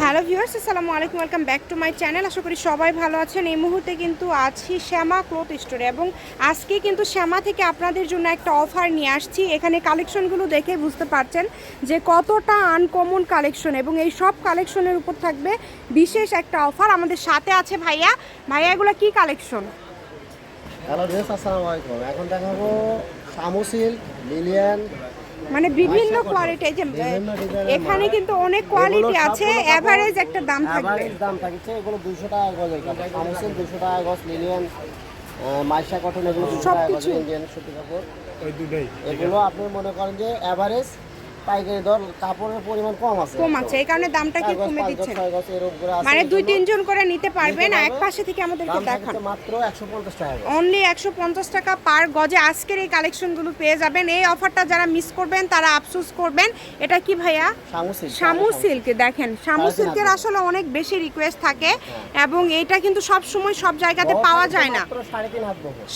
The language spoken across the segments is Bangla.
হ্যালো ভিউয়ার্স, আসসালামু আলাইকুম, welcome back to my channel. আশা করি সবাই ভালো আছেন। এই মুহূর্তে কিন্তু আছি শ্যামা ক্লোথ স্টোরে এবং আজকে কিন্তু শ্যামা থেকে আপনাদের জন্য একটা অফার নিয়ে আসছি। এখানে কালেকশনগুলো দেখে বুঝতে পারছেন যে কতটা আনকমন কালেকশন এবং এই সব কালেকশনের উপর থাকবে বিশেষ একটা অফার আমাদের সাথে আছে ভাইয়া। ভাইয়া, এগুলো কী কালেকশন? হ্যালো আসসালামু আলাইকুম। এখন দেখাবো সামুসিল লিলিয়ান মানে বিভিন্ন? কোয়ালিটি যে এখানে কিন্তু অনেক কোয়ালিটি আছে এভারেজ একটা দাম থাকবে। এভারেজ দাম থাকছে এগুলো 200 টাকা গজ কাপড়। সামুসিল দুশো টাকা গজ লিলিয়ান মাইশা কটন এগুলো দুশো টাকা গজ ইন্ডিয়ান সুতি কাপড়। ওই দুটাই। এগুলো আপনি মনে করেন যে অ্যাভারেজ পাইকারি দর কাপড়ের পরিমাণ কম আছে। কম আছে এই কারণে দামটা কি কমে দিচ্ছেন? মানে দুই তিনজন করে নিতে পারবেন এক পাশে থেকে আমাদেরকে দেখান। মাত্র একশো পঞ্চাশ টাকা অনলি একশো পঞ্চাশ টাকা পার গজে আজকের এই কালেকশনগুলো পেয়ে যাবেন। এই অফারটা যারা মিস করবেন তারা আফসোস করবেন। এটা কি ভাইয়া? শামু সিল্ক দেখেন। শামু সিল্কের আসলে অনেক বেশি রিকোয়েস্ট থাকে এবং এটা কিন্তু সব সময় সব জায়গাতে পাওয়া যায় না।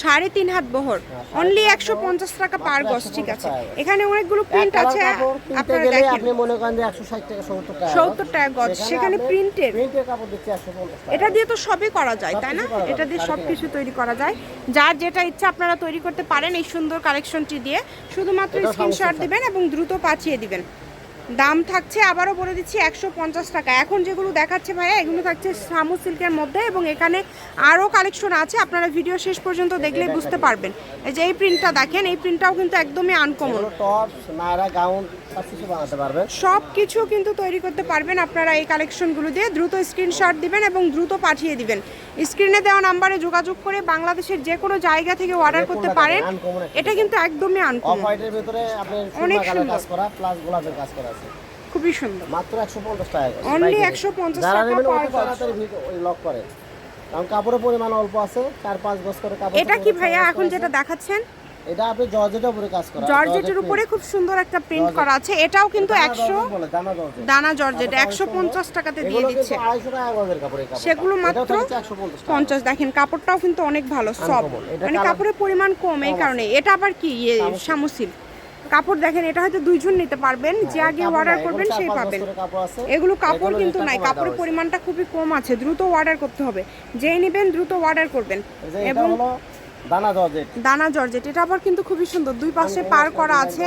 সাড়ে তিন হাত বহর। বহর। হ্যাঁ, অনলি একশো পঞ্চাশ টাকা পার গজ ঠিক আছে। এখানে অনেকগুলো প্রিন্ট আছে। কিনতে আপনারা গেলে আপনি মনে করেন যে 160 টাকা 70 টাকা। 70 টাকা গজ, সেখানে। প্রিন্টের কাপড় দিচ্ছে 150 এটা দিয়ে তো সবই করা যায় তাই না? এটা দিয়ে সাড়ে সব কিছু তৈরি করা যায়। যার যেটা ইচ্ছা আপনারা তৈরি করতে পারেন এই সুন্দর কালেকশনটি দিয়ে। শুধুমাত্র স্ক্রিনশট দিবেন এবং দ্রুত পাঠিয়ে দিবেন। দাম থাকছে আবারও বলে দিচ্ছি একশো পঞ্চাশ টাকা। এখন যেগুলো দেখাচ্ছে ভাইয়া এগুলো থাকছে সামু সিল্কের মধ্যে এবং এখানে আরও কালেকশন আছে। আপনারা ভিডিও শেষ পর্যন্ত দেখলে বুঝতে পারবেন। এই যে এই প্রিন্টটা দেখেন এই প্রিন্টটাও কিন্তু একদমই আনকমন সব কিছু কিন্তু তৈরি করতে পারবেন আপনারা এই কালেকশনগুলো দিয়ে। দ্রুত স্ক্রিনশট দিবেন এবং দ্রুত পাঠিয়ে দিবেন। স্ক্রিনে দেওয়া নাম্বারে যোগাযোগ করে বাংলাদেশের যে কোনো জায়গা থেকে অর্ডার করতে পারেন। এটা কিন্তু একদমই আনকমন হোয়াইটের ভিতরে আপনার অনেক সুন্দর। কাজ করা প্লাস গোলাপের কাজ করা আছে। খুবই সুন্দর। মাত্র 150 টাকা অনলি Only পাইকারি। 150 টাকা। তাড়াতাড়ি লক করে। কারণ কাপড়ের পরিমাণ অল্প আছে চার পাঁচ গজ করে কাপড় এটা কি ভাইয়া এখন যেটা দেখাচ্ছেন? এটা আপনি জর্জেটের উপরে কাজ করা জর্জেটের উপরে খুব সুন্দর একটা প্রিন্ট করা আছে। এটাও কিন্তু দানা একশো জর্জেট বলে, দানা জর্জেট। দানা জর্জেট কাপড়টা একশো অনেক পঞ্চাশ সুন্দর। টাকাতে দিয়ে দিচ্ছে। কিন্তু 250 টাকা গজের কাপড়। এই কাপড়টা। সেগুলো মাত্র থাকছে 150 দেখেন কাপড়টাও কিন্তু অনেক ভালো সব মানে কাপড়ের পরিমাণ কম এই কারণে। এটা আবার কি? ইয়ে সামুসিল। সামুসিল কাপড় দেখেন এটা হয়তো দুইজন নিতে পারবেন। যে আগে অর্ডার করবেন সেই পাবেন। এগুলো কাপড় কিন্তু নাই। কাপড়ের পরিমাণটা খুবই কম আছে। দ্রুত অর্ডার করতে হবে। যেই নেবেন দ্রুত অর্ডার করবেন। এবং দানা জর্জেট। দানা জর্জেট এটা আবার কিন্তু খুবই সুন্দর। দুই পাশে পার করা আছে।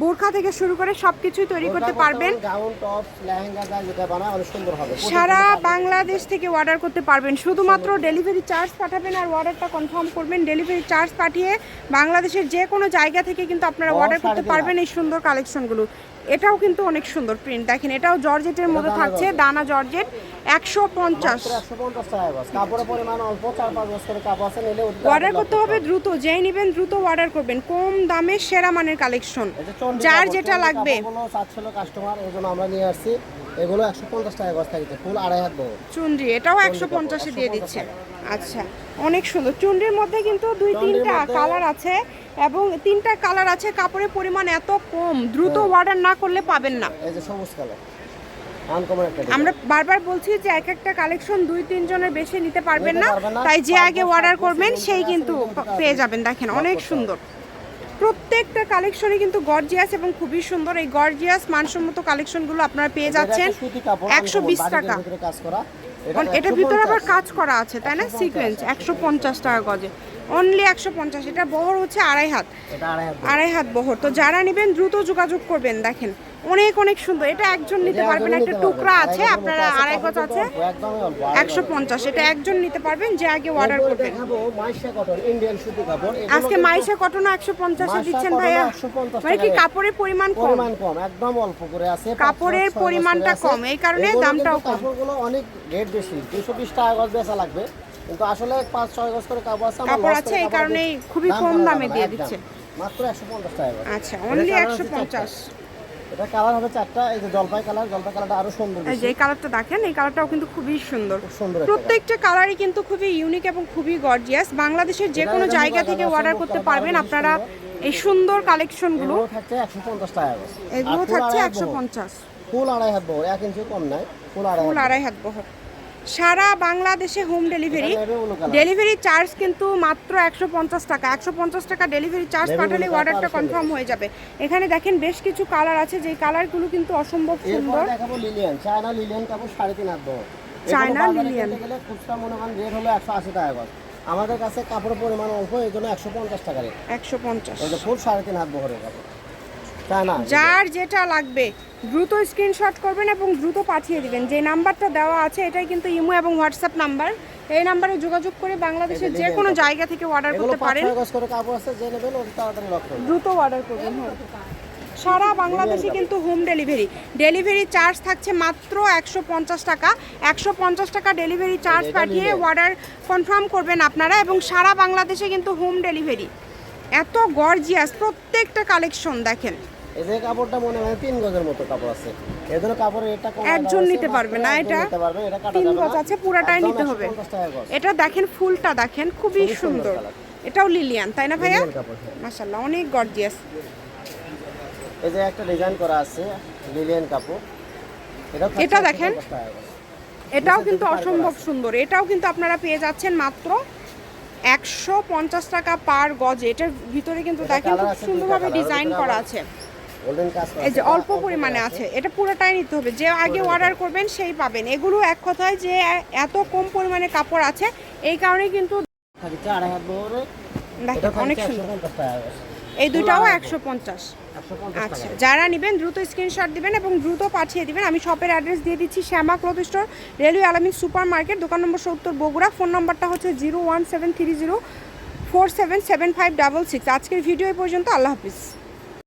বোরখা থেকে শুরু করে সবকিছুই তৈরি করতে পারবেন। গাউন টপ লেহেঙ্গা যা যেটা বানায় অনেক সুন্দর হবে। সারা বাংলাদেশ থেকে অর্ডার করতে পারবেন। শুধুমাত্র ডেলিভারি চার্জ পাঠাবেন আর অর্ডারটা কনফার্ম করবেন। ডেলিভারি চার্জ পাঠিয়ে বাংলাদেশের যে কোনো জায়গা থেকে কিন্তু আপনারা অর্ডার করতে পারবেন এই সুন্দর কালেকশনগুলো এটাও কিন্তু অনেক সুন্দর প্রিন্ট দেখেন এটাও জর্জেটের মধ্যে থাকছে। দানা জর্জেট একশো পঞ্চাশ। অর্ডার করতে হবে দ্রুত যেই নেবেন দ্রুত অর্ডার করবেন। কম দামে সেরা মানের কালেকশন যার যেটা লাগবে। চাচ্ছিল কাস্টমার এই জন্য আমরা নিয়ে আসছি। এগুলো একশো পঞ্চাশ টাকা গজ থাকছে ফুল আড়াই হাত বড়। চুনরি এটাও একশো পঞ্চাশে দিয়ে 150 দিচ্ছে আচ্ছা অনেক সুন্দর। চুনরির মধ্যে কিন্তু দুই তিনটা কালার আছে এবং তিনটা কালার আছে কাপড়ের পরিমাণ এত কম। দ্রুত হ্যাঁ। অর্ডার না করলে পাবেন না। এই যে সবুজ কালার। আমরা বারবার বলছি যে এক একটা কালেকশন দুই তিনজনের বেশি নিতে পারবেন না। তাই যে আগে অর্ডার করবেন সেই কিন্তু পেয়ে যাবেন। দেখেন অনেক সুন্দর। প্রত্যেকটা কালেকশনই কিন্তু গর্জিয়াস এবং খুবই সুন্দর। এই গর্জিয়াস মানসম্মত কালেকশনগুলো আপনারা পেয়ে যাচ্ছেন। একশো বিশ টাকা। এটার ভিতরে আবার কাজ করা আছে তাই না? 150 সিকোয়েন্স একশো পঞ্চাশ টাকা গজে। অনলি একশো পঞ্চাশ এটা বহর হচ্ছে আড়াই হাত। আড়াই হাত বহর। তো যারা নেবেন দ্রুত যোগাযোগ করবেন দেখেন। অনেক অনেক সুন্দর। এটা একজন নিতে পারবেন একটা টুকরা আছে আপনারা আড়াই গজ আছে। একশো পঞ্চাশ এটা একজন নিতে পারবেন যে আগে অর্ডার করবেন আজকে মাইশা কটন একশো পঞ্চাশে দিচ্ছেন ভাইয়া। মানে কি কাপড়ের পরিমাণ কম? একদম অল্প করে আছে কাপড়ের পরিমাণটা কম, এই কারণে দামটাও কম। অনেক রেট বেশি দুশো বিশ টাকা গজ বেচা লাগবে। কিন্তু আসলে পাঁচ ছয় গজ করে কাপড় আছে কাপড় আছে, এই খুবই কম দামে দিয়ে দিচ্ছে। মাত্র একশো পঞ্চাশ টাকা আচ্ছা অনলি একশো পঞ্চাশ। এটা কালার হবে চারটা এই যে জলপাই কালার জলপাই কালারটা আরও সুন্দর এই যে এই কালারটা দেখেন এই কালারটাও কিন্তু খুবই সুন্দর। সুন্দর প্রত্যেকটা কালারই কিন্তু খুবই ইউনিক এবং খুবই গর্জিয়াস বাংলাদেশের যে কোনো জায়গা থেকে অর্ডার করতে পারবেন আপনারা এই সুন্দর কালেকশনগুলো থাকছে একশো পঞ্চাশ টাকা এগুলো থাকছে আড়াই হাত একশো বহর। পঞ্চাশ। ফুল আড়াই হাত বহর ইঞ্চি কম নাই। ফুল আড়াই ফুল আড়াই হাত বহর। সারা বাংলাদেশে হোম ডেলিভারি ডেলিভারি চার্জ কিন্তু মাত্র একশো পঞ্চাশ টাকা। একশো পঞ্চাশ টাকা ডেলিভারি চার্জ পাঠালে অর্ডারটা কনফার্ম হয়ে যাবে। এখানে দেখেন বেশ কিছু কালার আছে। যে কালারগুলো কিন্তু অসম্ভব সুন্দর। দেখাবো লিলিয়ান চায়না লিলিয়ান কাপড় সাড়ে তিন হাত চায়না লিলিয়ান। খুচরা রেট হলো একশো আশি টাকা গজ আমাদের কাছে কাপড়ের পরিমাণ অল্প এই জন্য একশো পঞ্চাশ টাকা রেট একশো পঞ্চাশ। ফুল সাড়ে তিন হাত বহরের কাপড়। যার যেটা লাগবে দ্রুত স্ক্রিনশট করবেন এবং দ্রুত পাঠিয়ে দিবেন। যে নাম্বারটা দেওয়া আছে এটাই কিন্তু ইমো এবং হোয়াটসঅ্যাপ নাম্বার। এই নাম্বারে যোগাযোগ করে বাংলাদেশের যে কোনো জায়গা থেকে অর্ডার করতে পারেন। দ্রুত অর্ডার করবেন হ্যাঁ। সারা বাংলাদেশে কিন্তু হোম ডেলিভারি ডেলিভারি চার্জ থাকছে মাত্র একশো পঞ্চাশ টাকা। একশো পঞ্চাশ টাকা ডেলিভারি চার্জ পাঠিয়ে অর্ডার কনফার্ম করবেন আপনারা এবং সারা বাংলাদেশে কিন্তু হোম ডেলিভারি এত গর্জিয়াস প্রত্যেকটা কালেকশন দেখেন। এই কাপড়টা মনে হয় তিন গজের মতো কাপড় আছে। কাপড়ের রেটটা কম একজন নিতে পারবে না, এটা এটা তিন গজ আছে, পুরাটাই নিতে হবে। 150 টাকা গজ। এটা দেখেন ফুলটা দেখেন খুবই সুন্দর এটাও লিলিয়ান তাই না ভাইয়া? কাপড়, হ্যাঁ। মাশাল্লাহ অনেক গর্জিয়াস এই যে একটা ডিজাইন করা আছে লিলিয়ান কাপড়। এটা এটা দেখেন। এটাও কিন্তু অসম্ভব সুন্দর। এটাও কিন্তু আপনারা পেয়ে যাচ্ছেন মাত্র একশো পঞ্চাশ টাকা পার গজে। এটার ভিতরে কিন্তু দেখেন খুব সুন্দরভাবে ডিজাইন করা আছে। এই যে অল্প পরিমাণে আছে। এটা পুরোটাই নিতে হবে। যে আগে অর্ডার করবেন সেই পাবেন। এগুলো এক কথায় যে এত কম পরিমাণে কাপড় আছে এই কারণেই কিন্তু দেখেন অনেক সুন্দর। 150 টাকা গজ। এই দুটাও একশো পঞ্চাশ। আচ্ছা যারা নেবেন দ্রুত স্ক্রিনশট দিবেন এবং দ্রুত পাঠিয়ে দিবেন। আমি শপের অ্যাড্রেস দিয়ে দিচ্ছি Shyama cloth store railway Alamin super market দোকান নম্বর সত্তর বগুড়া। ফোন নম্বরটা হচ্ছে zero one seven three zero four seven seven five double six আজকের ভিডিও পর্যন্ত আল্লাহ হাফিজ।